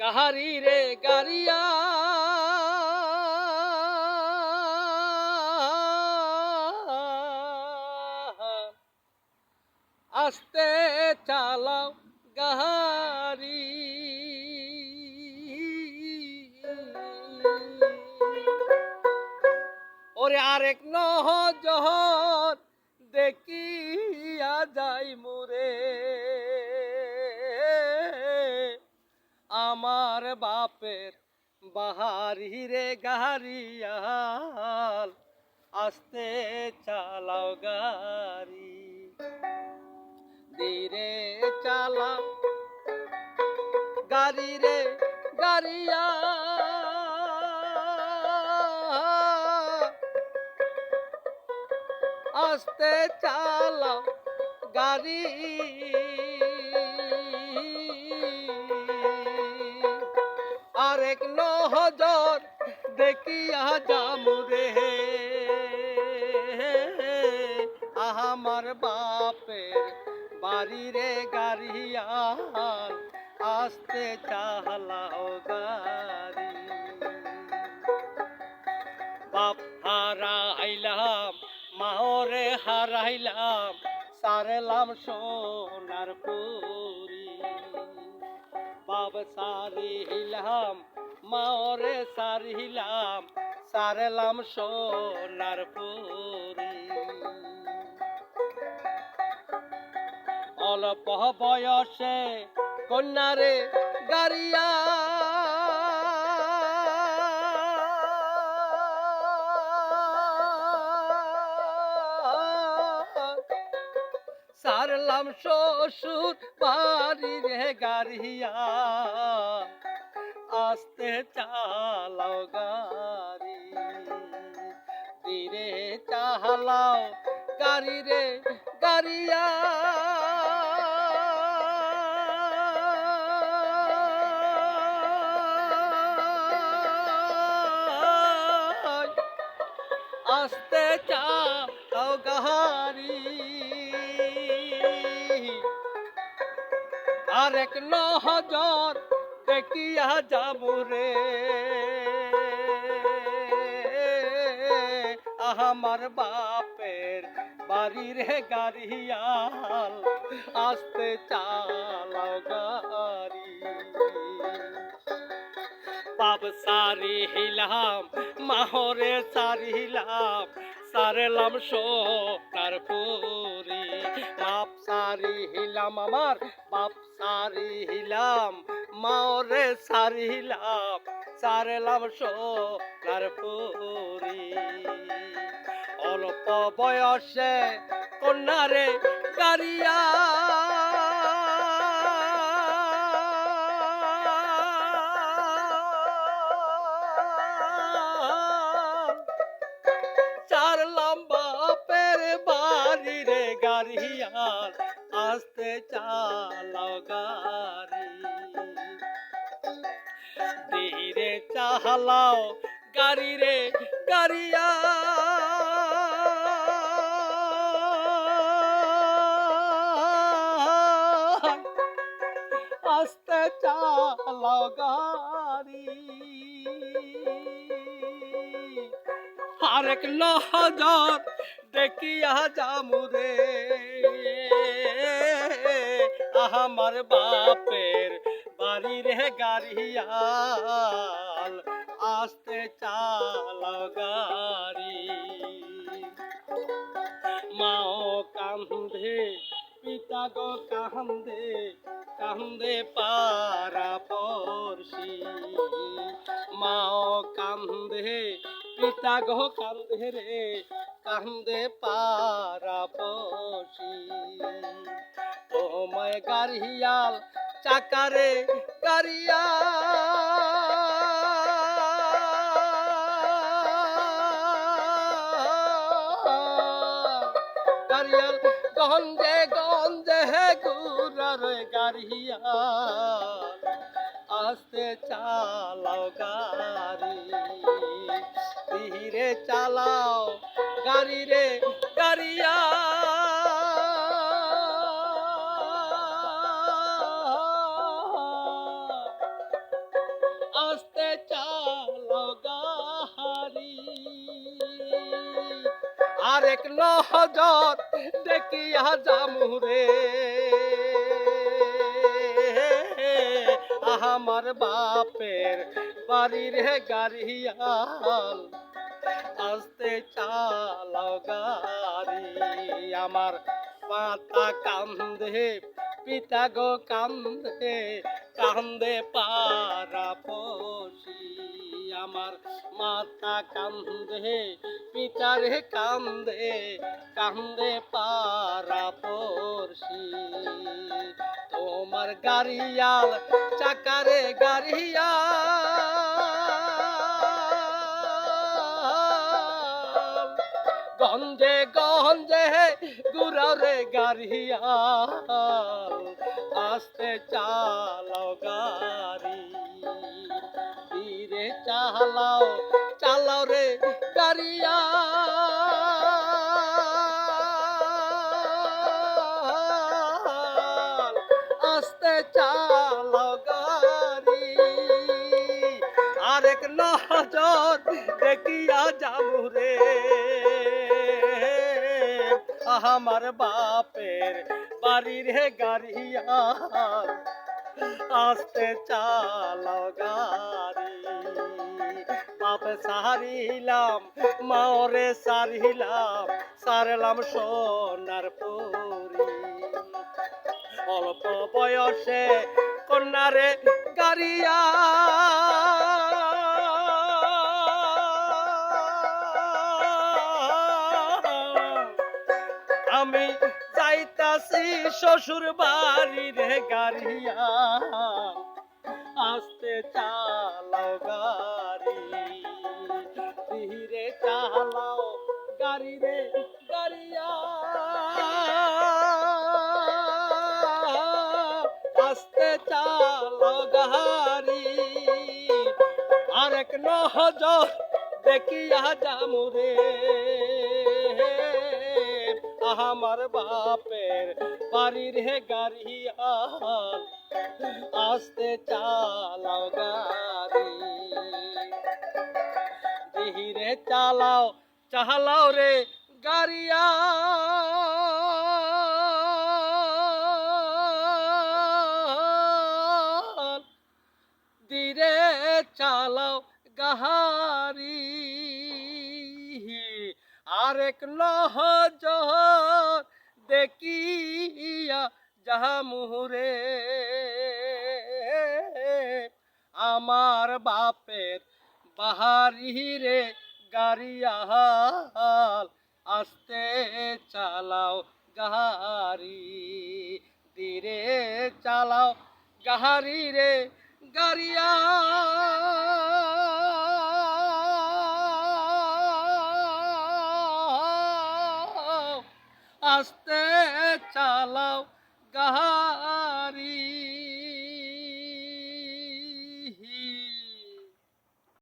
গাহারি রে গারিয়া। আস্তে চালাও গাহারি। ওরে আরেক নহজহর দেখিয়া যাই মুরে। আমার বাপের বাহারি রে গাহারিয়াল আস্তে চালাও গাড়ি। ধীরে চালাও গাড়ি রে গাড়িয়া আস্তে চালাও গাড়ি। আরেক নহজর দেখিয়া যামুরে আমার বাপের বাড়ি রে গাড়িয়াল, আস্তে চালাও গাড়ি। বাপ হারাইলাম, মাওরে হারাইলাম, সারলাম সোনার পুরি। বাপ সারিলাম মাওরে সারিলাম সারলাম সোনার পুরি। অল্প বয়সে কন্যারে গাড়িয়া সারলাম শ্বশুর বাড়ি রে গাড়িয়া। আস্তে চালাও গাড়ি। ধীরে চালাও গাড়ি রে গাড়িয়া আস্তে চাও গাড়ি। আরেক নহজর দেখিয়া যাব রে। আমার বাপের বাড়ির গাড়িয়াল, আস্তে চালাও গাড়ি। বাপ সারি হিলাম মাহরে সারিলাম সারেলাম সোনার পুরি। বাপ সারি হিলাম আমার, বাপ সারি হিলাম মাওরে সারি হিলাম সারেলাম সোনার পুরি। অল্প বয়সে কন্যারে গাড়িয়া ধীরে চালাও গাড়ি রে গাড়িয়া। আস্তে চালাও গাড়ি। আরেক লহজর দেখিয়া যামুরে আমার বাপের বাড়ি রে গাড়িয়াল আস্তে চালাও গাড়ি। মাও কান্দে, পিতা গো কান্দে কান্দে পারা পড়শি। মাও কান্দে, পিতা গো কান্দে রে, কান্দে পারা পড়শি। তোমায় গাড়িয়াল চাকারে গাড়িয়া গাড়িয়াল গঞ্জে গঞ্জে গুরার গাড়িয়া আস্তে চালাও গাড়ি, ধীরে চালাও গাড়ি রে গাড়িয়া আরেক নজর দেখিয়া জামুরে আমার বাপের বাড়ির গাড়িয়াল, আস্তে চালাও গাড়ি। আমার মাতা কান্দে, পিতা গো কান্দে কান্দে পারা পশি আমার মাতা কান্দে, পিতারে কান্দে কান্দে পারা পড়শি। তোমার গাড়িয়াল, চাকারে গাড়িয়াল। গঞ্জে গঞ্জে গুড়ারে গাড়িয়াল, আস্তে চালাও গাড়ি। চালাও চালাও রে গাড়িয়া আস্তে চালাও গাড়ি। আরেক নজর দেখিয়া যাব রে। আমার বাপের বাড়ির গাড়িয়া আস্তে চালাও গাড়ি। বাপ সারিলাম মাওরে সারিলাম সারলাম সোনার পুরি। অল্প বয়সে কন্যারে গাড়িয়া শ্বশুর বাড়ি রে গাড়িয়া, আস্তে চালাও গাড়ি। ধীরে চালাও গাড়ি রে গাড়িয়া। আস্তে চালাও গাড়ি। আরেক নজর দেখিয়া যামুরে আমার বাপের বাড়ির হে গাড়িয়া আস্তে চালাও গাড়ি। ধীরে চালাও চালাও রে গাড়িয়া ধীরে চালাও গাহারি আরেক নহজর দেখিয়া যাহা মুহুরে, আমার বাপের বাহারিরে গাড়িয়াল আস্তে চালাও গাড়ি ধীরে চালাও গাহারি রে গাড়িয়া